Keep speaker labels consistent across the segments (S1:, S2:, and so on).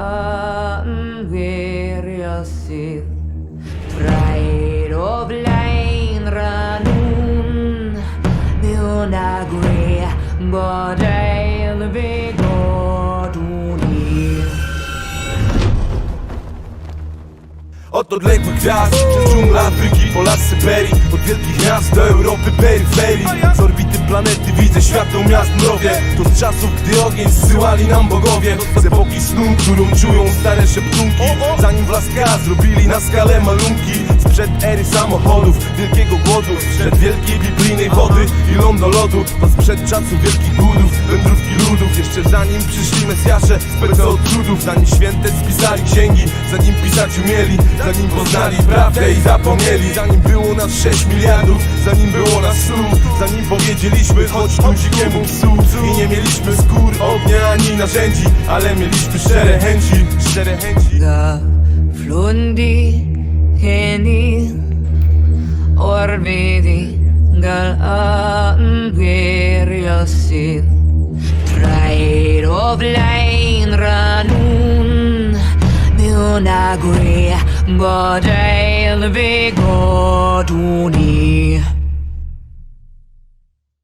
S1: angereasin Traer oblain ranun Mi una gre Bodeil begodunir
S2: Od odległych gwiazd, przez dżungla Afryki, Polacy Syberii Od wielkich miast Europy peryferii Widzę światło miast mrowie To z czasów, gdy ogień zsyłali nam bogowie. Z epoki snu, którą czują stare szeptunki. Zanim w Laska zrobili na skalę malunki. Sprzed ery samochodów, wielkiego głodu. Sprzed wielkiej biblijnej wody i lądolodu To sprzed czasów wielkich głodów, wędrówki ludów. Jeszcze zanim przyszli Mesjasze PC od trudów Zanim święte spisali księgi, zanim pisać umieli. Zanim poznali prawdę i zapomnieli. Zanim było nas 6 miliardów, zanim było nas 100 Zanim powiedzieliśmy chodź tu dzikiemu psu I nie mieliśmy skór, ognia ani narzędzi Ale mieliśmy szczere chęci, szczere chęci.
S1: Ga Flundi Heni Orvidi Gal Angeriasin Pride of Lain Ranun Milnagre Godel Vigoduni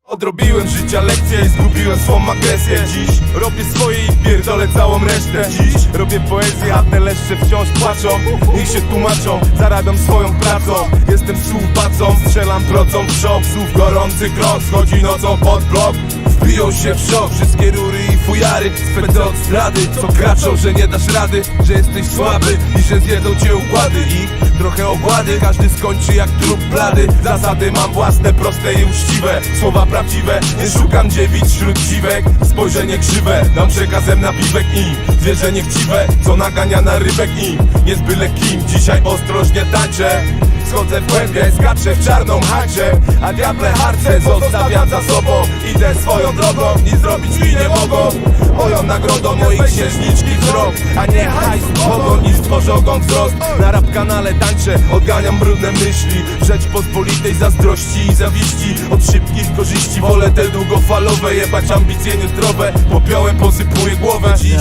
S2: Odrobiłem życia lekcje i zgubiłem swą agresję. Dziś robię swoje i pierdolę całą resztę. Dziś robię poezję, a te leszcze wciąż płaczą. Niech się tłumaczą, zarabiam swoją pracą. Jestem słówbacą, strzelam procą w szok. Słów gorący krok, schodzi nocą pod blok. Wbiją się w szok, wszystkie rury i fujary Spędzę od zdrady, co kraczą, że nie dasz rady Że jesteś słaby i że zjedzą cię układy. Ich trochę ogłady, każdy skończy jak trup blady. Zasady mam własne, proste i uczciwe. Słowa prawdziwe, nie szukam dziewic wśród dziwek. Spojrzenie krzywe, dam przekazem na piwek im Zwierzenie chciwe, co nagania na rybek im Nie byle kim, dzisiaj ostrożnie tańczę. Schodzę w głębie, skaczę w czarną haczę A diable harce zostawiam za sobą. Idę swoją drogą, nic zrobić mi nie mogą. Moją nagrodą moich księżniczki wzrok. A nie hajs, pogoń i stworzę ogon wzrost. Na rap kanale tańczę, odganiam brudne myśli Rzeczpospolitej zazdrości i zawiści Od szybkich korzyści wolę te długofalowe Jebać ambicje niezdrowe, popiołem posypuję głowę dziś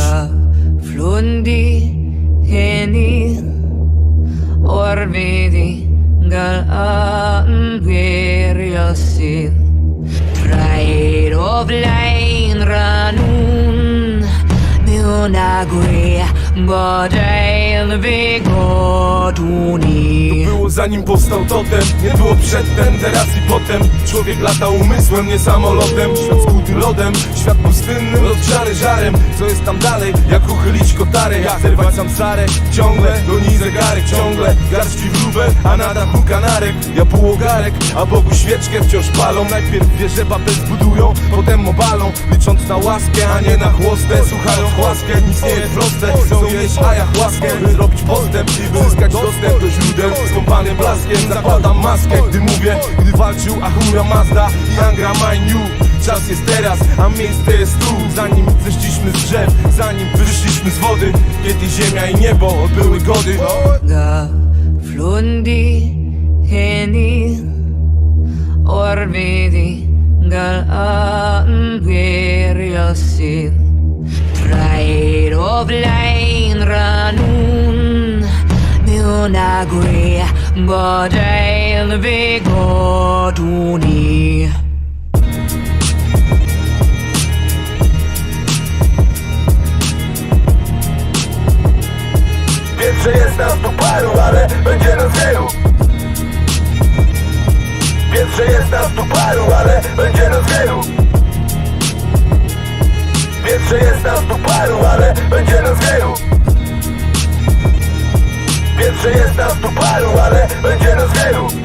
S1: Flundi Gal Pride of Lain Godel Vigoduni
S2: było zanim powstał totem Nie było przedtem, teraz i potem. Człowiek lata umysłem, nie samolotem. Świat skuty lodem, świat pustynny Rozgrzany żarem, co jest tam dalej? Jak uchylić kotarę, jak zerwać samsarę Ciągle, goni zegarek, ciągle Garści wróbel, a na dachu kanarek. Ja półogarek, a Bogu świeczkę wciąż palą. Najpierw wieże babel zbudują, potem obalą. Licząc na łaskę, a nie na chłostę. Słuchając łaskę, nic nie jest proste. Chcą jeść, a ja łaskę, by zrobić postęp I zyskać dostęp do źródeł. Skąpany blaskiem, zakładam maskę. Gdy mówię, gdy walczył Ahura Mazda i Angra Mainyu Czas jest teraz, a miejsce jest tu. Zanim zeszliśmy z drzew, zanim wyszliśmy z wody. Kiedy ziemia i niebo odbyły gody.
S1: Ga Flundi Heni Orvidi Gal Angeriasin Pride of Milnagre Godel Vigoduni.
S2: Pierwsze jest nas tu paru, ale będzie nas wielu. Pierwsze jest nas tu paru, ale będzie nas wielu. Pierwsze jest nas tu paru, ale będzie nas wielu Pierwsze jest nas tu paru, ale będzie nas wielu